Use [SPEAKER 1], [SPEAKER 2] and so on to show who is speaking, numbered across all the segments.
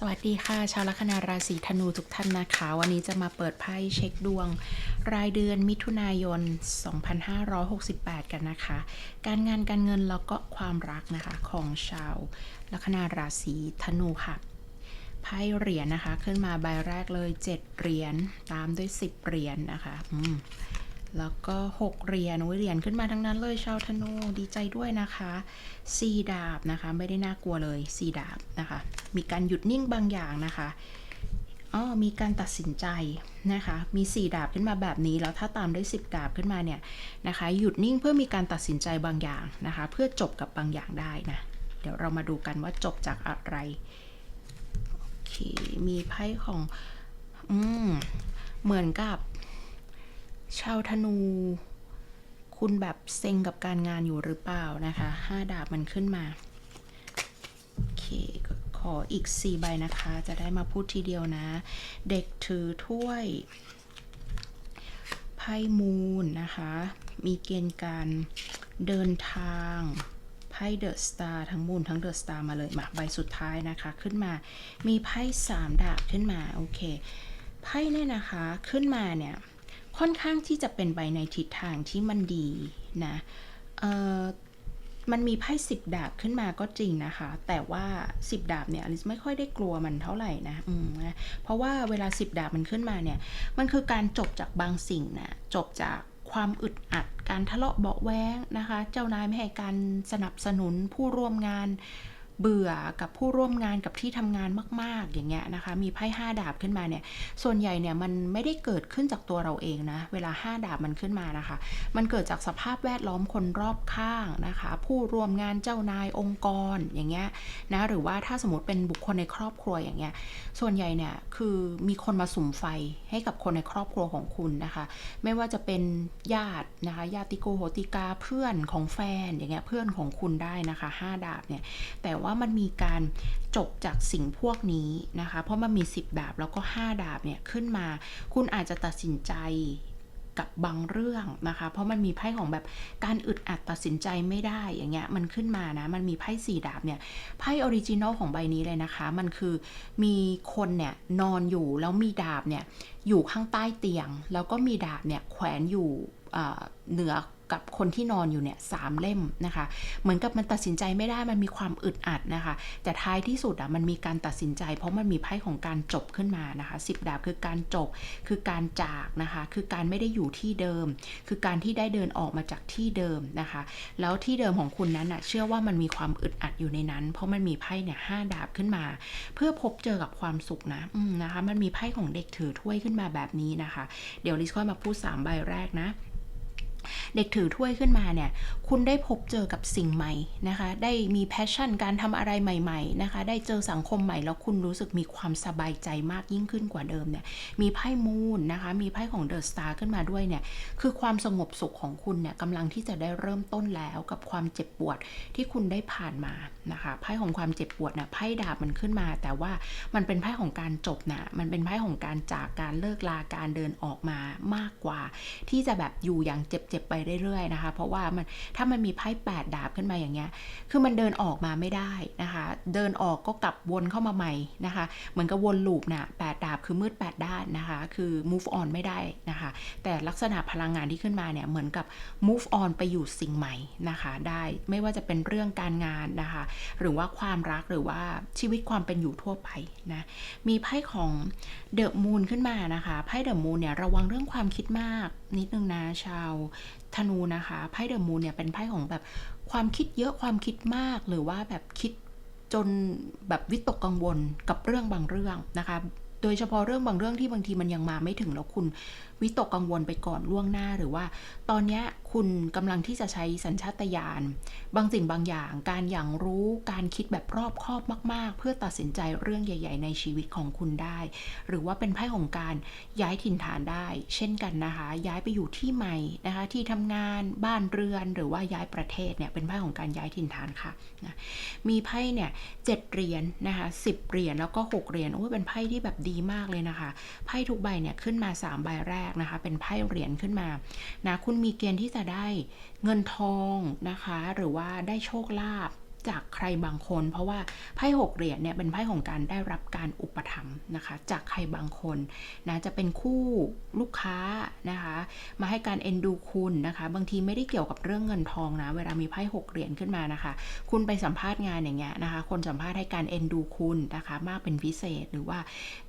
[SPEAKER 1] สวัสดีค่ะ ชาวลัคนาราศีธนูทุกท่านนะคะ วันนี้จะมาเปิดไพ่เช็คดวง รายเดือนมิถุนายน 2568 กันนะคะ การงานการเงินแล้วก็ความรักนะคะของชาวลัคนาราศีธนูค่ะไพ่เหรียญนะคะ ขึ้นมาใบแรกเลย 7 เหรียญตามด้วย 10 เหรียญนะคะอืม แล้วก็ 6 เหรียญเหรียญขึ้นมาทั้งนั้นเลยชาวธนูดีใจด้วยนะคะสี่ดาบนะคะ ไม่ได้น่ากลัวเลยสี่ดาบนะคะ มีการหยุดนิ่งบางอย่างนะคะอ๋อมีการตัดสินใจนะคะ มี 4 ดาบขึ้นมาแบบนี้ แล้วถ้าตามด้วย10 ดาบขึ้นมาเนี่ยนะคะ หยุดนิ่งเพื่อมีการตัดสินใจบางอย่างนะคะ เพื่อจบกับบางอย่างได้นะ เดี๋ยวเรามาดูกันว่าจบจากอะไร โอเค มีไพ่ของ อืม เหมือนกับ ชาวธนู คุณแบบเซ็งกับการงานอยู่หรือเปล่านะคะห้าดาบมันขึ้นมาโอเคก็ขออีก 4 ใบนะคะ จะได้มาพูดทีเดียวนะ เด็กถือถ้วยไพ่มูลนะคะ มีเกณฑ์การเดินทางไพ่เดอะสตาร์ทั้งมูลทั้งเดอะสตาร์มาเลยมาใบสุดท้ายนะคะ ขึ้นมามีไพ่สามดาบขึ้นมา โอเค ไพ่เนี่ยนะคะขึ้นมาเนี่ย ค่อนข้างที่จะเป็นไปในทิศทางที่มันดีนะเออมันมีไพ่สิบดาบขึ้นมาก็จริงนะคะ แต่ว่าสิบดาบเนี่ยอลิซไม่ค่อยได้กลัวมันเท่าไหร่นะอืมนะเพราะว่าเวลาสิบดาบมันขึ้นมาเนี่ย มันคือการจบจากบางสิ่งนะจบจากความอึดอัด การทะเลาะเบาะแว้งนะคะ เจ้านายไม่ให้การสนับสนุนผู้ร่วมงาน เบื่อกับผู้ร่วมงานกับที่ทำงานมาก ๆ อย่างเงี้ยนะคะ มีไพ่ห้าดาบขึ้นมาเนี่ย ส่วนใหญ่เนี่ยมันไม่ได้เกิดขึ้นจากตัวเราเองนะ เวลาห้าดาบมันขึ้นมานะคะ มันเกิดจากสภาพแวดล้อมคนรอบข้างนะคะ ผู้ร่วมงานเจ้านายองค์กรอย่างเงี้ยนะ หรือว่าถ้าสมมติเป็นบุคคลในครอบครัวอย่างเงี้ย ส่วนใหญ่เนี่ยคือมีคนมาสุมไฟให้กับคนในครอบครัวของคุณนะคะ ไม่ว่าจะเป็นญาตินะคะญาติโกโหติกาเพื่อนของแฟนอย่างเงี้ยเพื่อนของคุณได้นะคะห้าดาบเนี่ยแต่ว่ามันมีการจบจากสิ่งพวกนี้นะคะ เพราะมันมี 10 ดาบแล้วก็ 5 ดาบเนี่ยขึ้นมา คุณอาจจะตัดสินใจกับบางเรื่องนะคะ เพราะมันมีไพ่ของแบบการอึดอัดตัดสินใจไม่ได้อย่างเงี้ยมันขึ้นมานะ มันมีไพ่สี่ดาบเนี่ยไพ่ออริจินอลของใบนี้เลยนะคะ มันคือมีคนเนี่ยนอนอยู่แล้วมีดาบเนี่ยอยู่ข้างใต้เตียง แล้วก็มีดาบเนี่ยแขวนอยู่เอ่อเหนือ กับคนที่นอนอยู่เนี่ยสามเล่มนะคะ เหมือนกับมันตัดสินใจไม่ได้มันมีความอึดอัดนะคะ แต่ท้ายที่สุดอะมันมีการตัดสินใจ เพราะมันมีไพ่ของการจบขึ้นมานะคะสิบดาบคือการจบคือการจากนะคะ คือการไม่ได้อยู่ที่เดิม คือการที่ได้เดินออกมาจากที่เดิมนะคะ แล้วที่เดิมของคุณนั้นอะเชื่อว่ามันมีความอึดอัดอยู่ในนั้น เพราะมันมีไพ่เนี่ยห้าดาบขึ้นมา เพื่อพบเจอกับความสุขนะนะคะ มันมีไพ่ของเด็กถือถ้วยขึ้นมาแบบนี้นะคะ เดี๋ยวลิซค่อยมาพูดสามใบแรกนะ เด็กถือถ้วยขึ้นมาเนี่ย คุณได้พบเจอกับสิ่งใหม่นะคะ ได้มีแพชชั่นการทำอะไรใหม่ ๆ นะคะ ได้เจอสังคมใหม่แล้วคุณรู้สึกมีความสบายใจมากยิ่งขึ้นกว่าเดิมเนี่ย มีไพ่มูนนะคะ มีไพ่ของเดอะสตาร์ขึ้นมาด้วยเนี่ย คือความสงบสุขของคุณเนี่ยกำลังที่จะได้เริ่มต้นแล้วกับความเจ็บปวดที่คุณได้ผ่านมานะคะ ไพ่ของความเจ็บปวดเนี่ยไพ่ดาบมันขึ้นมา แต่ว่ามันเป็นไพ่ของการจบนะมันเป็นไพ่ของการจากการเลิกลาการเดินออกมามากกว่า ที่จะแบบอยู่อย่างเจ็บๆไปเรื่อยๆนะคะ เพราะว่ามันถ้ามันมีไพ่แปดดาบขึ้นมาอย่างเงี้ย คือมันเดินออกมาไม่ได้นะคะ เดินออกก็กลับวนเข้ามาใหม่นะคะ เหมือนกับวนลูปน่ะแปดดาบคือมืดแปดด้านนะคะ คือ move on ไม่ได้นะคะ แต่ลักษณะพลังงานที่ขึ้นมาเนี่ยเหมือนกับ move on ไปอยู่สิ่งใหม่นะคะ ได้ไม่ว่าจะเป็นเรื่องการงานนะคะ หรือว่าความรักหรือว่าชีวิตความเป็นอยู่ทั่วไปนะ มีไพ่ของเดอะมูนขึ้นมานะคะ ไพ่เดอะมูนเนี่ยระวังเรื่องความคิดมากนิดนึงนะชาวธนูนะคะไพ่เดอะมูนเนี่ยเป็นไพ่ของแบบความคิดเยอะความคิดมากหรือว่าแบบคิดจนแบบวิตกกังวลกับเรื่องบางเรื่องนะคะ โดยเฉพาะเรื่องบางเรื่องที่บางทีมันยังมาไม่ถึงแล้วคุณวิตกกังวลไปก่อนล่วงหน้าหรือว่า ตอนเนี้ย คุณกำลังที่จะใช้สัญชาตญาณบางสิ่งบางอย่าง การอย่างรู้การคิดแบบรอบคอบมาก ๆ เพื่อตัดสินใจเรื่องใหญ่ ๆ ในชีวิตของคุณได้ หรือว่าเป็นไพ่ของการย้ายถิ่นฐานได้ เช่นกันนะคะ ย้ายไปอยู่ที่ใหม่นะคะ ที่ทำงานบ้านเรือนหรือว่าย้ายประเทศเนี่ยเป็นไพ่ของการย้ายถิ่นฐานค่ะนะมีไพ่เนี่ยเจ็ดเหรียญนะคะสิบเหรียญแล้วก็หกเหรียญโอ้ยเป็นไพ่ที่แบบดีมากเลยนะคะไพ่ทุกใบเนี่ยขึ้นมาสามใบแรกนะคะ เป็นไพ่เหรียญขึ้นมานะคุณมีเกณฑ์ที่จะได้เงินทองนะคะ หรือว่าได้โชคลาภ จากใครบางคน เพราะว่าไพ่หกเหรียญเนี่ยเป็นไพ่ของการได้รับการอุปถัมภ์นะคะ จากใครบางคนนะจะเป็นคู่ลูกค้านะคะ มาให้การเอ็นดูคุณนะคะ บางทีไม่ได้เกี่ยวกับเรื่องเงินทองนะ เวลามีไพ่หกเหรียญขึ้นมานะคะ คุณไปสัมภาษณ์งานอย่างเงี้ยนะคะ คนสัมภาษณ์ให้การเอ็นดูคุณนะคะ มากเป็นพิเศษหรือว่า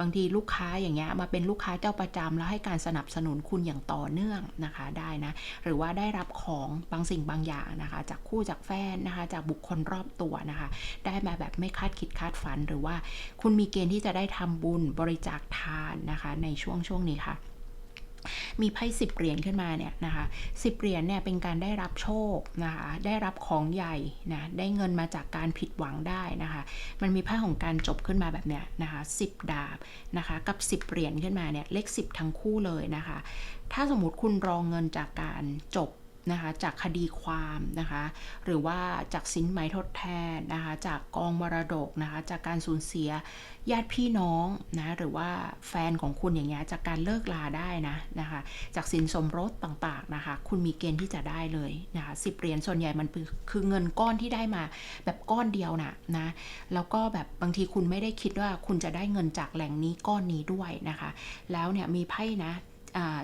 [SPEAKER 1] บางทีลูกค้าอย่างเงี้ยมาเป็นลูกค้าเจ้าประจำแล้วให้การสนับสนุนคุณอย่างต่อเนื่องนะคะได้นะหรือว่าได้รับของบางสิ่งบางอย่างนะคะ จากคู่จากแฟนนะคะ จากบุคคลรอบตัวนะคะ ได้มาแบบไม่คาดคิดคาดฝัน หรือว่าคุณมีเกณฑ์ที่จะได้ทำบุญบริจาคทานนะคะในช่วงช่วงนี้ค่ะมีไพ่สิบเหรียญขึ้นมาเนี่ยนะคะสิบเหรียญเนี่ยเป็นการได้รับโชคนะคะได้รับของใหญ่นะได้เงินมาจากการผิดหวังได้นะคะมันมีไพ่ของการจบขึ้นมาแบบเนี้ยนะคะสิบดาบนะคะกับสิบเหรียญขึ้นมาเนี่ยเลขสิบทั้งคู่เลยนะคะถ้าสมมติคุณรองเงินจากการจบ นะคะจากคดีความนะคะหรือว่าจากสินไหมทดแทนนะคะจากกองมรดกนะคะจากการสูญเสียญาติพี่น้องนะหรือว่าแฟนของคุณอย่างเงี้ยจากการเลิกลาได้นะนะคะจากสินสมรสต่างๆนะคะคุณมีเกณฑ์ที่จะได้เลยนะคะสิบเหรียญส่วนใหญ่มันคือเงินก้อนที่ได้มาแบบก้อนเดียวนะนะแล้วก็แบบบางทีคุณไม่ได้คิดว่าคุณจะได้เงินจากแหล่งนี้ก้อนนี้ด้วยนะคะแล้วเนี่ยมีไพ่นะ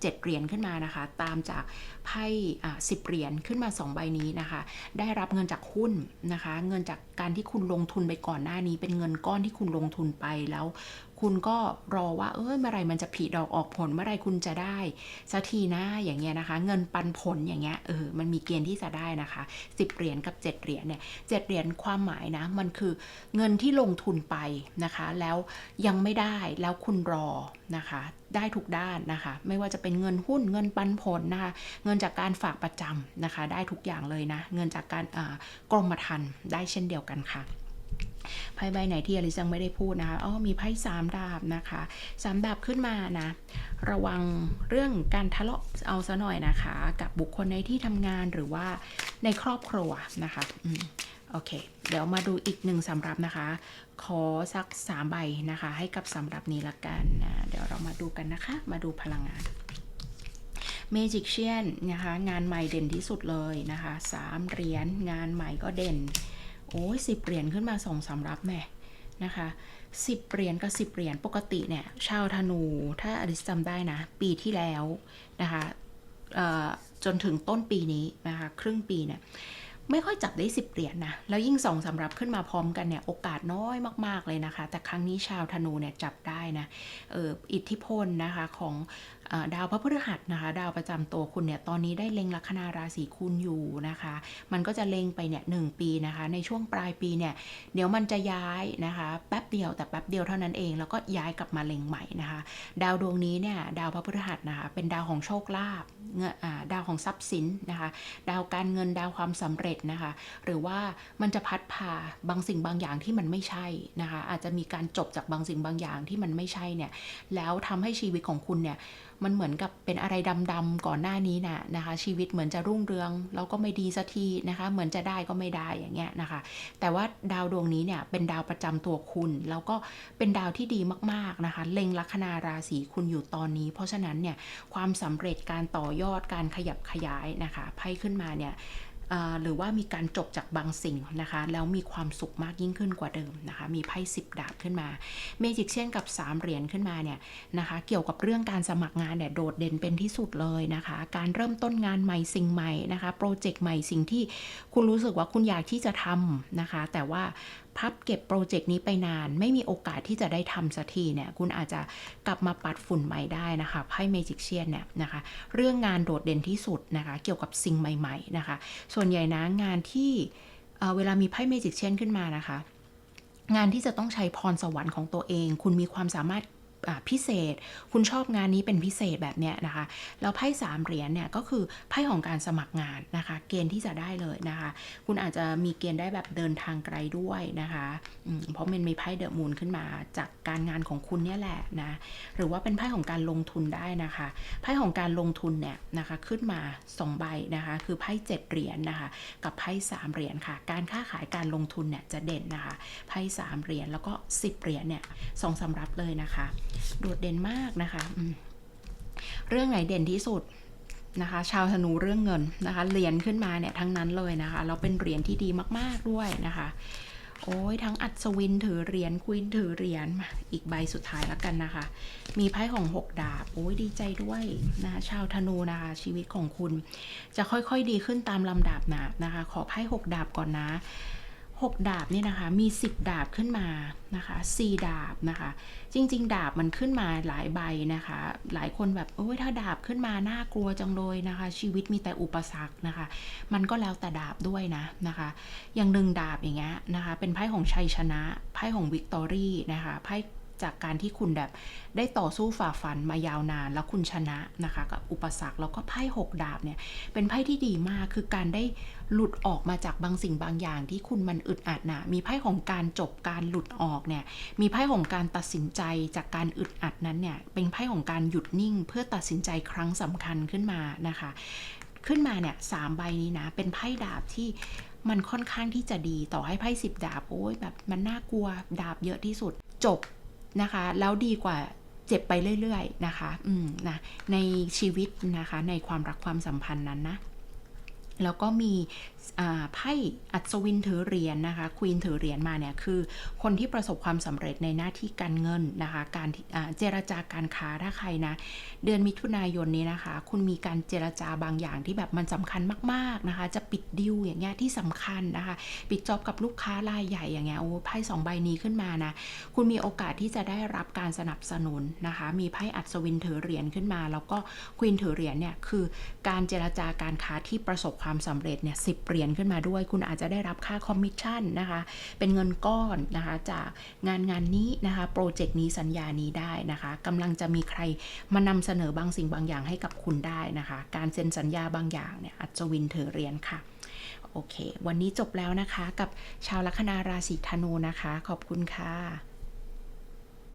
[SPEAKER 1] เจ็ดเหรียญขึ้นมานะคะ ตามจาก ไพ่สิบเหรียญขึ้นมา 2 ใบนี้นะคะ ได้รับเงินจากหุ้นนะคะ เงินจากการที่คุณลงทุนไปก่อนหน้านี้ เป็นเงินก้อนที่คุณลงทุนไปแล้ว คุณก็รอว่า เออเมื่อไรมันจะผีดอกออกผลเมื่อไรคุณจะได้สักทีนะอย่างเงี้ยนะคะ เงินปันผลอย่างเงี้ยเออมันมีเกณฑ์ที่จะได้นะคะ10เหรียญกับ 7 เหรียญเนี่ยเเหรียญความหมายนะมันคือเงินที่ลงทุนไปนะคะ แล้วยังไม่ได้แล้วคุณรอนะคะ ได้ทุกด้านนะคะ ไม่ว่าจะเป็นเงินหุ้นเงินปันผลนะคะ เงินจากการฝากประจำนะคะ ได้ทุกอย่างเลยนะ เงินจากการกรมธรรม์ได้เช่นเดียวกันค่ะไพ่ใบไหนที่อลิซังไม่ได้พูดนะคะอ๋อมีไพ่สามดาบนะคะสามดาบขึ้นมานะ ระวังเรื่องการทะเลาะเอาซะหน่อยนะคะ กับบุคคลในที่ทำงานหรือว่าในครอบครัวนะคะอืมโอเค เดี๋ยวมาดูอีกหนึ่งสำรับนะคะ ขอสักสามใบนะคะ ให้กับสำรับนี้ละกันนะ เดี๋ยวเรามาดูกันนะคะ มาดูพลังงาน เมจิกเชียนนะคะงานใหม่เด่นที่สุดเลยนะคะสามเหรียญงานใหม่ก็เด่น โอ้ยสิบเหรียญขึ้นมาสองสำรับแม่นะคะสิบเหรียญกับสิบเหรียญปกติเนี่ยชาวธนูถ้าอลิสจำได้นะ ปีที่แล้วนะคะจนถึงต้นปีนี้นะคะครึ่งปีเนี่ยไม่ค่อยจับได้สิบเหรียญนนะแล้วยิ่งสองสำรับขึ้นมาพร้อมกันเนี่ยโอกาสน้อยมาก ๆ เลยนะคะ แต่ครั้งนี้ชาวธนูเนี่ยจับได้นะอออิทธิพลนะคะของ ดาวพระพฤหัสนะคะ ดาวประจำตัวคุณเนี่ยตอนนี้ได้เล็งลัคนาราศีคุณอยู่นะคะ มันก็จะเล็งไปเนี่ยหปีนะคะ ในช่วงปลายปีเนี่ยเดี๋ยวมันจะย้ายนะคะ แป๊บเดียวแต่แป๊บเดียวเท่านั้นเอง แล้วก็ย้ายกลับมาเล็งใหม่นะคะ ดาวดวงนี้เนี่ยดาวพระพฤหัสนะคะ เป็นดาวของโชคลาภดาวของทรัพย์สินนะคะ ดาวการเงินดาวความสำเร็จนะคะ หรือว่ามันจะพัดพาบางสิ่งบางอย่างที่มันไม่ใช่นะคะ อาจจะมีการจบจากบางสิ่งบางอย่างที่มันไม่ใช่เนี่ยแล้วทำให้ชีวิตของคุณเนี่ยมันเหมือนกับเป็นอะไรดำๆก่อนหน้านี้นะนะคะ ชีวิตเหมือนจะรุ่งเรืองแล้วก็ไม่ดีสักทีนะคะ เหมือนจะได้ก็ไม่ได้อย่างเงี้ยนะคะ แต่ว่าดาวดวงนี้เนี่ยเป็นดาวประจำตัวคุณ แล้วก็เป็นดาวที่ดีมากๆนะคะเล็งลัคนาราศีคุณอยู่ตอนนี้ เพราะฉะนั้นเนี่ยความสำเร็จการต่อยอดการขยับขยายนะคะไพ่ขึ้นมาเนี่ย หรือว่ามีการจบจากบางสิ่งนะคะ แล้วมีความสุขมากยิ่งขึ้นกว่าเดิมนะคะ มีไพ่สิบดาบขึ้นมาเมจิกเช่นกับ 3 เหรียญขึ้นมาเนี่ยนะคะ เกี่ยวกับเรื่องการสมัครงานเนี่ยโดดเด่นเป็นที่สุดเลยนะคะ การเริ่มต้นงานใหม่สิ่งใหม่นะคะโปรเจกต์ใหม่สิ่งที่คุณรู้สึกว่าคุณอยากที่จะทำนะคะ แต่ว่า พับเก็บโปรเจกต์นี้ไปนาน ไม่มีโอกาสที่จะได้ทำสักทีเนี่ยคุณอาจจะกลับมาปัดฝุ่นใหม่ได้นะคะไพ่เมจิกเชียนเนี่ยนะคะเรื่องงานโดดเด่นที่สุดนะคะเกี่ยวกับสิ่งใหม่ๆนะคะส่วนใหญ่นะงานที่เวลามีไพ่เมจิกเชียนขึ้นมานะคะงานที่จะต้องใช้พรสวรรค์ของตัวเอง คุณมีความสามารถ พิเศษ คุณชอบงานนี้เป็นพิเศษแบบเนี้ยนะคะ แล้วไพ่สามเหรียญเนี่ยก็คือไพ่ของการสมัครงานนะคะ เกณฑ์ที่จะได้เลยนะคะ คุณอาจจะมีเกณฑ์ได้แบบเดินทางไกลด้วยนะคะเพราะมันมีไพ่เดอะมูนขึ้นมาจากการงานของคุณเนี่ยแหละนะหรือว่าเป็นไพ่ของการลงทุนได้นะคะไพ่ของการลงทุนเนี่ยนะคะขึ้นมา2ใบนะคะคือไพ่เจ็ดเหรียญนนะคะกับไพ่สามเหรียญค่ะ การค้าขายการลงทุนเนี่ยจะเด่นนะคะไพ่สามเหรียญแล้วก็10เหรียญเนี่ยสองสำรับเลยนะคะโดดเด่นมากนะคะ เรื่องไหนเด่นที่สุดนะคะ ชาวธนูเรื่องเงินนะคะ เหรียญขึ้นมาเนี่ยทั้งนั้นเลยนะคะแล้วเป็นเหรียญที่ดีมากๆด้วยนะคะ โอ้ยทั้งอัศวินถือเหรียญควีนถือเหรียญอีกใบสุดท้ายแล้วกันนะคะ มีไพ่ของ 6 ดาบ โอ้ยดีใจด้วยนะคะชาวธนูนะคะ ชีวิตของคุณ จะค่อยๆดีขึ้นตามลำดับนะนะคะ ขอไพ่6ดาบก่อนนะ 6 ดาบเนี่ยนะคะมี 10 ดาบขึ้นมานะคะ4ดาบนะคะ จริง ๆ ดาบมันขึ้นมาหลายใบนะคะ หลายคนแบบโอ้ยถ้าดาบขึ้นมาน่ากลัวจังเลยนะคะ ชีวิตมีแต่อุปสรรคนะคะ มันก็แล้วแต่ดาบด้วยนะนะคะ อย่างหนึ่งดาบอย่างเงี้ยนะคะ เป็นไพ่ของชัยชนะไพ่ของวิกตอรี่นะคะไพ่ จากการที่คุณแบบได้ต่อสู้ฝ่าฟันมายาวนาน แล้วคุณชนะนะคะกับอุปสรรคแล้วก็ไพ่หกดาบเนี่ยเป็นไพ่ที่ดีมากคือการได้หลุดออกมาจากบางสิ่งบางอย่างที่คุณมันอึดอัดนะมีไพ่ของการจบการหลุดออกเนี่ยมีไพ่ของการตัดสินใจจากการอึดอัดนั้นเนี่ยเป็นไพ่ของการหยุดนิ่ง เพื่อตัดสินใจครั้งสำคัญขึ้นมานะคะขึ้นมาเนี่ยสามใบนี้นะ เป็นไพ่ดาบที่มันค่อนข้างที่จะดีต่อให้ไพ่สิบดาบ โอ้ยแบบมันน่ากลัวดาบเยอะที่สุดจบ นะคะ แล้วดีกว่าเจ็บไปเรื่อย ๆ นะคะ อืมนะในชีวิตนะคะในความรักความสัมพันธ์นั้นนะแล้วก็มีไพ่อัศวินถือเหรียญนะคะควีนถือเหรียญมาเนี่ยคือ คนที่ประสบความสำเร็จในหน้าที่การเงินนะคะการเจรจาการค้าถ้าใครนะเดือนมิถุนายนนี้นะคะ คุณมีการเจรจาบางอย่างที่แบบมันสำคัญมาก ๆนะคะ จะปิดดิวอย่างเงี้ยที่สำคัญนะคะ ปิดจ็อบกับลูกค้ารายใหญ่อย่างเงี้ยโอ้ไพ่สองใบนี้ขึ้นมานะคุณมีโอกาสที่จะได้รับการสนับสนุนนะคะ มีไพ่อัศวินถือเหรียญขึ้นมา แล้วก็ควีนถือเหรียญเนี่ยคือการเจรจาการค้าที่ประสบความสำเร็จเนี่ยสิบเหรียญขึ้นมาด้วย คุณอาจจะได้รับค่าคอมมิชชั่นนะคะ เป็นเงินก้อนนะคะจากงานงานนี้นะคะโปรเจกต์นี้สัญญานี้ได้นะคะกำลังจะมีใครมานำเสนอบางสิ่งบางอย่างให้กับคุณได้นะคะ การเซ็นสัญญาบางอย่างเนี่ยอัศวินถือเรียญค่ะโอเค วันนี้จบแล้วนะคะกับชาวลัคนาราศีธนูนะคะ ขอบคุณค่ะ